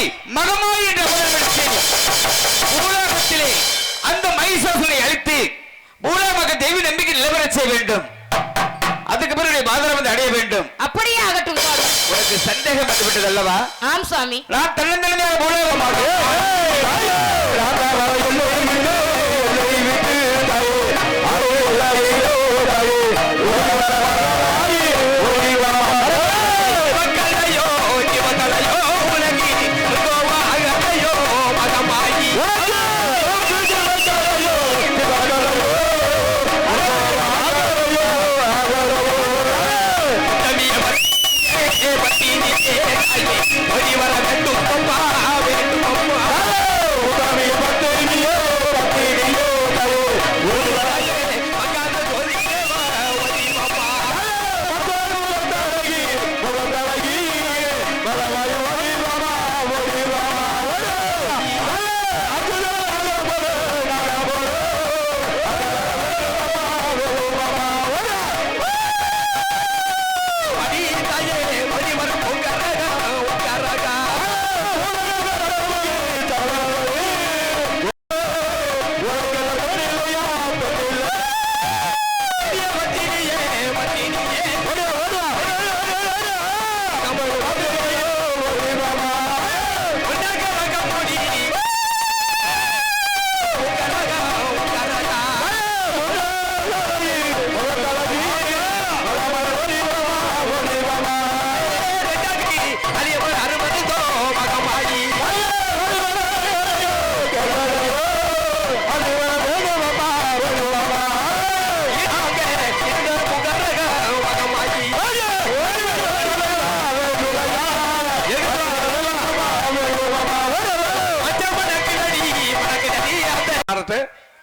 மகமாயி மகமாயி என்ற முதலமைச்சர் பூலோகத்திலே அந்த மைசாசுரை அழித்து பூலோக தெய்வ நம்பிக்கை நிலவரச் செய்ய வேண்டும் அதுக்கு பிறகு நீ பாதரம் வந்து அடைய வேண்டும் அப்படியே ஆகட்டும் உனக்கு சந்தேகம் வந்துவிட்டது அல்லவா ஆம் சுவாமி நான் தன்னந்தனியாக பூலோகமாக மக்களையோ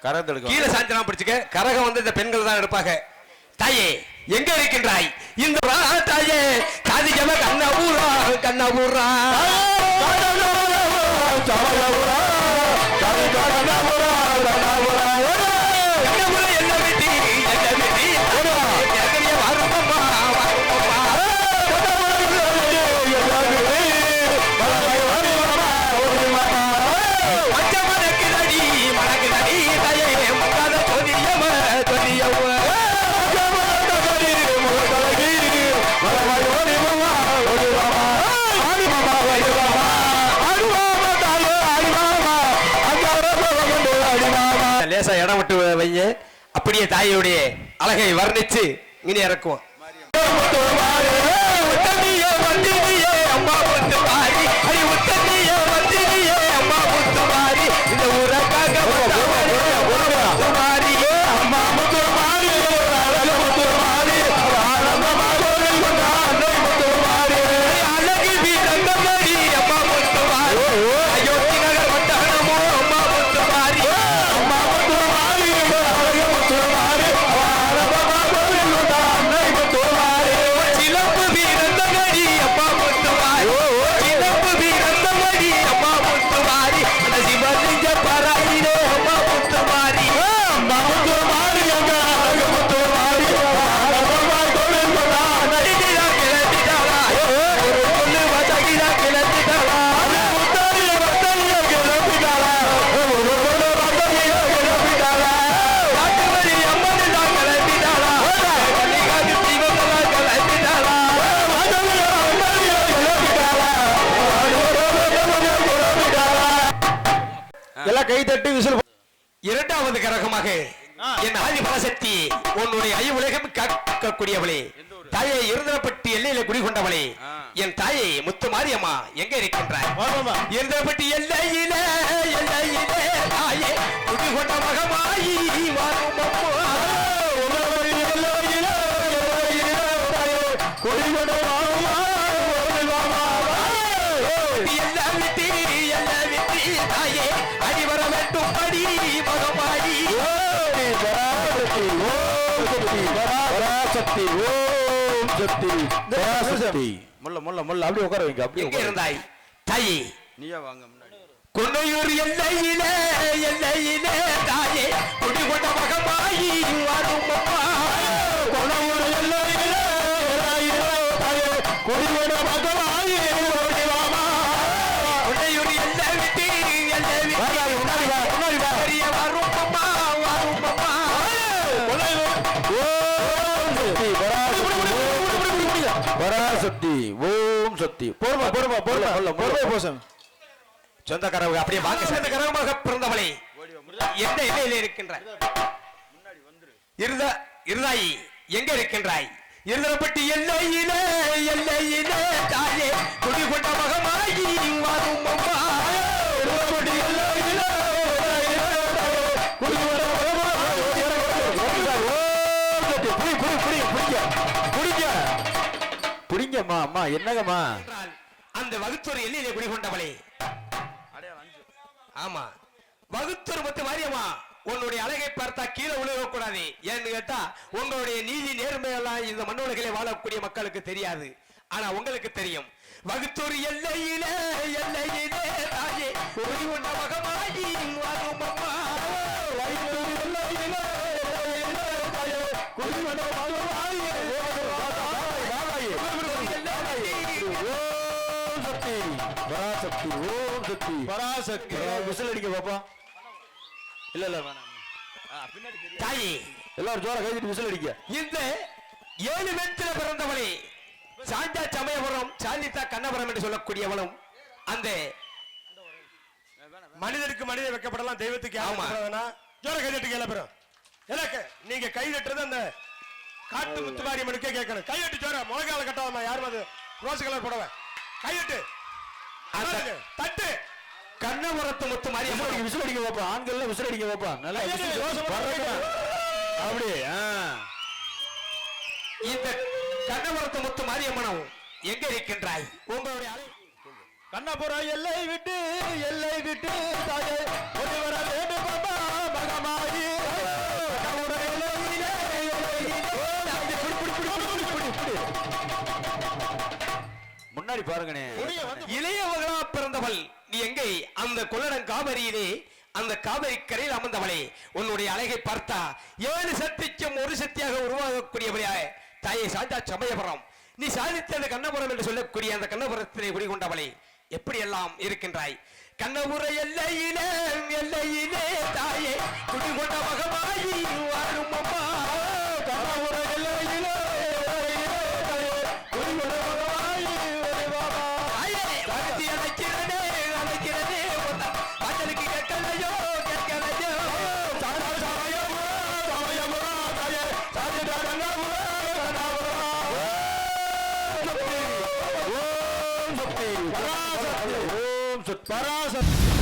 கரந்தெடுக்க கீழே சாஞ்சனா பிடிச்சுக்க. கரகம் வந்து இந்த பெண்கள் தான் எடுப்பாங்க. தாயே எங்க இருக்கின்றாய்? இந்த தாயே சாதிக்கவ கண்ண ஊரா கண்ண அப்படியே தாயோடைய அழகை வர்ணிச்சு இனி இறக்குவோம். எல்லாம் கை தட்டி விசில் இரண்டாவது கரகமாக என் ஆதி பரசக்தி உன்னுடைய ஐய உலகம் காக்கக்கூடியவளே. தாயை இருந்தரப்பட்டி எல்லையில குடிகொண்டவளே. என் தாயை முத்து மாரியம்மா எங்க இருக்கின்றாய்? இருந்தரப்பட்டி எல்லையில எல்லையிலே தாயே குடிகொண்ட மகமாயி வரும் அம்மா. எல்லாம் விட்டு எல்லாம் விட்டு தாயே அடி வர வேண்டும் அடி மகமாயி பராசக்தி ஓம் சக்தி பராசக்தி முல்ல முல்ல முல்ல அப்படியே உட்கார வைங்க அப்படியே இருந்தாய் தாயே. நீயா வாங்க முன்னாடி. கொன்னையூர் எல்லையிலே எல்லையிலே தாயே குடிகொண்ட மகமாயி வரும் அம்மா. கொல்லூர் எல்லையிலே தாயே கொடியோட மகளாயே பொறுமை பொறுமை பொறுமை பொறுமை போசம் சொந்தக்காரவங்க அப்படியே வாங்க சேர்ந்த கரகமாக பிறந்தவளே எந்த எல்லையில இருக்கின்ற இருத இருதாயி எங்க இருக்கின்றாய் இருதரப்பட்டி எல்லையிலே எல்லையிலே தாயே குடி கொண்ட மகமாயி வரும் அம்மா எல்லையிலே குடி கொண்ட புடி புடி புடி புடிங்க புடிங்க புடிங்கம்மா அம்மா என்னங்கம்மா அந்த வகுத்தொரு எல்லையிலே குடிகொண்டவளே. ஆமா. வகுத்தொரு பத்து மாரியம்மா உன்னுடைய அழகை பார்த்தா கீழே விழுக கூடாது ஏன்னு கேட்டா உங்களுடைய நீதி நேர்மையெல்லாம் இந்த மண்ணுலகிலே வாழக்கூடிய மக்களுக்கு தெரியாது. ஆனா உங்களுக்கு தெரியும். வகுத்தொரு எல்லையிலே எல்லையிலே தாயே குடிகொண்ட மகமாயி வரும் அம்மா. வயிற்றொரு எல்லையிலே, எல்லையிலே தாயே, குடி கொண்ட சக்தி பராசக்தி. ஓம் சக்தி பராசக்தி விசில் அடிக்க பாப்பா. இல்ல இல்ல வேணாம் தாயே எல்லாரும் ஜோர கைதிட்டு விசில் அடிக்க. இந்த ஏழு மெத்துல பிறந்தவளே சாந்தா சமயபுரம் சாந்தித்தா கண்ணபுரம் என்று சொல்லக்கூடியவளும் அந்த மனிதருக்கு மனிதன் வைக்கப்படலாம் தெய்வத்துக்கு ஆமா. ஜோர கை தட்டு கேள பெறும் எனக்கு நீங்க கை தட்டுறது அந்த காட்டு முத்துமாரியம்மனுக்கே கேட்கணும். கை தட்டு ஜோர முழங்கால கட்டாம யாரும் அது ரோஸ் கலர் புடவை. கை தட்டு. அந்த தட்டு. கண்ணபுரத்து முத்து மாரியம்மன் அடிக்க விசில் அடிக்க பாப்பா ஆண்கள்ல விசில் அடிக்க பாப்பா நல்லா. அப்படி இந்த கண்ணபுரத்து முத்து மாரியம்மனும் எங்க இருக்கின்றாய்? உங்களுடைய கண்ணபுரம் எல்லை விட்டு எல்லை விட்டு தாயே ஒன்று வர வேண்டும் மகமாயி. கண்ணபுரம் எல்லையிலே, முன்னாடி பாருங்கண்ணே. இளையவர்களா பிறந்தவள். நீ எங்கே? அந்த கொள்ளடன் காவிரியிலே அந்த காவிரி கரையில் அமர்ந்தவளே. உன்னுடைய அழகை பார்த்தா ஏழு சக்திக்கும் ஒரு சக்தியாக உருவாகக்கூடியவளையா. தாயை சாந்தா சமயபுரம். நீ சாதித்தது கண்ணபுரம் என்று சொல்லக்கூடிய அந்த கண்ணபுரத்திலே குடிகொண்டவளே. எப்படி எல்லாம் இருக்கின்றாய்? கண்ணபுர எல்லையிலே எல்லையிலே தாயே குடிகொண்ட மகமாயி வாழும் அம்மா. ஓம் சக்தி,